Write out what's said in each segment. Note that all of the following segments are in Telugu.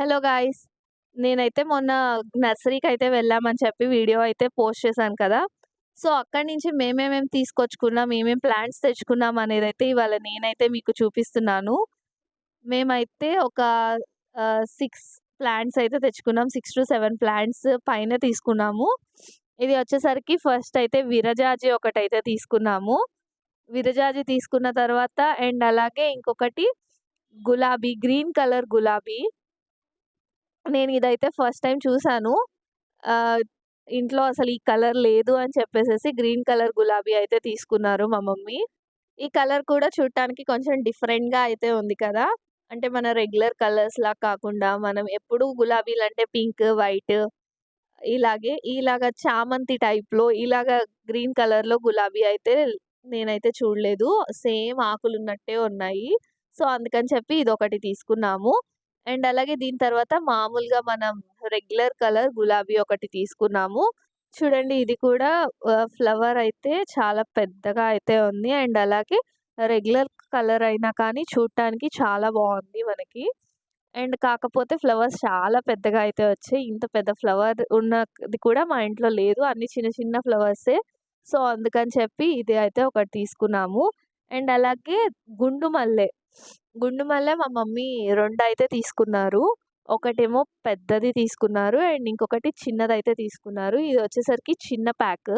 Hello guys! నేనైతే మొన్న నర్సరీకి అయితే వెళ్ళామని చెప్పి వీడియో అయితే పోస్ట్ చేశాను కదా! సో, అక్కడి నుంచి మేమేమేమి తీసుకొచ్చుకున్నాం, ఏమేమి ప్లాంట్స్ తెచ్చుకున్నాం అనేది అయితే ఇవాళ నేనైతే మీకు చూపిస్తున్నాను. మేమైతే ఒక సిక్స్ ప్లాంట్స్ అయితే తెచ్చుకున్నాం. 6-7 ప్లాంట్స్ పైన తీసుకున్నాము. ఇది వచ్చేసరికి ఫస్ట్ అయితే విరజాజి ఒకటైతే తీసుకున్నాము. విరజాజి తీసుకున్న తర్వాత అండ్ అలాగే ఇంకొకటి గులాబీ గ్రీన్ కలర్ గులాబీ. నేను ఇదైతే ఫస్ట్ టైం చూసాను. ఇంట్లో అసలు ఈ కలర్ లేదు అని చెప్పేసేసి గ్రీన్ కలర్ గులాబీ అయితే తీసుకున్నారు మా మమ్మీ. ఈ కలర్ కూడా చూడటానికి కొంచెం డిఫరెంట్‌గా అయితే ఉంది కదా! అంటే మన రెగ్యులర్ కలర్స్‌లా కాకుండా మనం ఎప్పుడు గులాబీలు అంటే పింక్, వైట్ ఇలాగే ఇలాగ చామంతి టైప్‌లో ఇలాగ గ్రీన్ కలర్‌లో గులాబీ అయితే నేనైతే చూడలేదు. సేమ్ ఆకులు ఉన్నట్టే ఉన్నాయి. సో, అందుకని చెప్పి ఇదొకటి తీసుకున్నాము. అండ్ అలాగే దీని తర్వాత మామూలుగా మనం రెగ్యులర్ కలర్ గులాబీ ఒకటి తీసుకున్నాము. చూడండి ఇది కూడా ఫ్లవర్ అయితే చాలా పెద్దగా అయితే ఉంది. అండ్ అలాగే రెగ్యులర్ కలర్ అయినా కానీ చూడటానికి చాలా బాగుంది మనకి. అండ్ కాకపోతే ఫ్లవర్స్ చాలా పెద్దగా అయితే వచ్చాయి. ఇంత పెద్ద ఫ్లవర్ ఉన్నది కూడా మా ఇంట్లో లేదు. అన్ని చిన్న చిన్న ఫ్లవర్సే. సో, అందుకని చెప్పి ఇది అయితే ఒకటి తీసుకున్నాము. అండ్ అలాగే గుండు మల్లె. గుండు మల్లె మా మమ్మీ రెండు అయితే తీసుకున్నారు. ఒకటేమో పెద్దది తీసుకున్నారు. అండ్ ఇంకొకటి చిన్నదైతే తీసుకున్నారు. ఇది వచ్చేసరికి చిన్న ప్యాక్.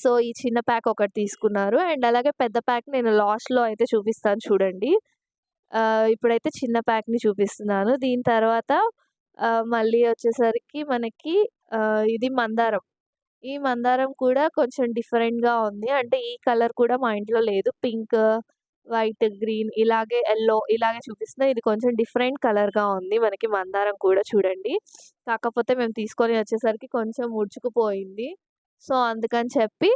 సో, ఈ చిన్న ప్యాక్ ఒకటి తీసుకున్నారు. అండ్ అలాగే పెద్ద ప్యాక్ నేను లాస్ట్‌లో అయితే చూపిస్తాను చూడండి. ఇప్పుడైతే చిన్న ప్యాక్‌ని చూపిస్తున్నాను. దీని తర్వాత మళ్ళీ వచ్చేసరికి మనకి ఇది మందారం. ఈ మందారం కూడా కొంచెం డిఫరెంట్‌గా ఉంది. అంటే ఈ కలర్ కూడా మా ఇంట్లో లేదు. పింక్, వైట్, గ్రీన్ ఇలాగే ఎల్లో ఇలాగే చూపిస్తుంది ఇది కొంచెం డిఫరెంట్ కలర్‌గా ఉంది. మనకి మందారం కూడా చూడండి. కాకపోతే మేము తీసుకొని వచ్చేసరికి కొంచెం ముడుచుకుపోయింది. సో, అందుకని చెప్పి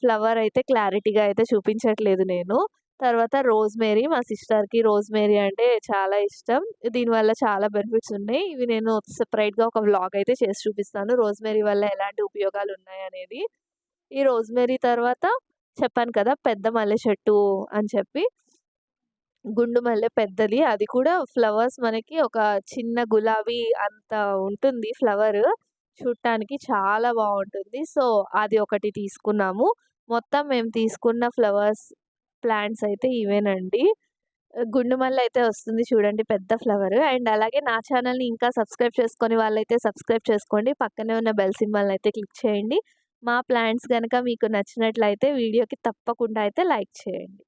ఫ్లవర్ అయితే క్లారిటీగా అయితే చూపించట్లేదు నేను. తర్వాత రోజ్‌మేరీ మా సిస్టర్‌కి రోజ్‌మేరీ అంటే చాలా ఇష్టం. దీనివల్ల చాలా బెనిఫిట్స్ ఉన్నాయి. ఇవి నేను సెపరేట్‌గా ఒక వ్లాగ్ అయితే చేసి చూపిస్తాను. రోజ్‌మేరీ వల్ల ఎలాంటి ఉపయోగాలు ఉన్నాయి అనేది ఈ రోజ్‌మేరీ తర్వాత చెప్పాను కదా! పెద్ద మల్లె చెట్టు అని చెప్పి. గుండు మల్లె పెద్దది. అది కూడా ఫ్లవర్స్ మనకి ఒక చిన్న గులాబీ అంత ఉంటుంది ఫ్లవర్. చూడటానికి చాలా బాగుంటుంది సో, అది ఒకటి తీసుకున్నాము. మొత్తం మేము తీసుకున్న ఫ్లవర్స్, ప్లాంట్స్ అయితే ఇవేనండి. గుండు మల్లె అయితే వస్తుంది చూడండి పెద్ద ఫ్లవర్. అండ్ అలాగే నా ఛానల్ని ఇంకా సబ్స్క్రైబ్ చేసుకొని వాళ్ళైతే సబ్స్క్రైబ్ చేసుకోండి. పక్కనే ఉన్న బెల్ సింబల్ అయితే క్లిక్ చేయండి. మా ప్లాంట్స్ కనుక మీకు నచ్చినట్లయితే వీడియోకి తప్పకుండా అయితే లైక్ చేయండి.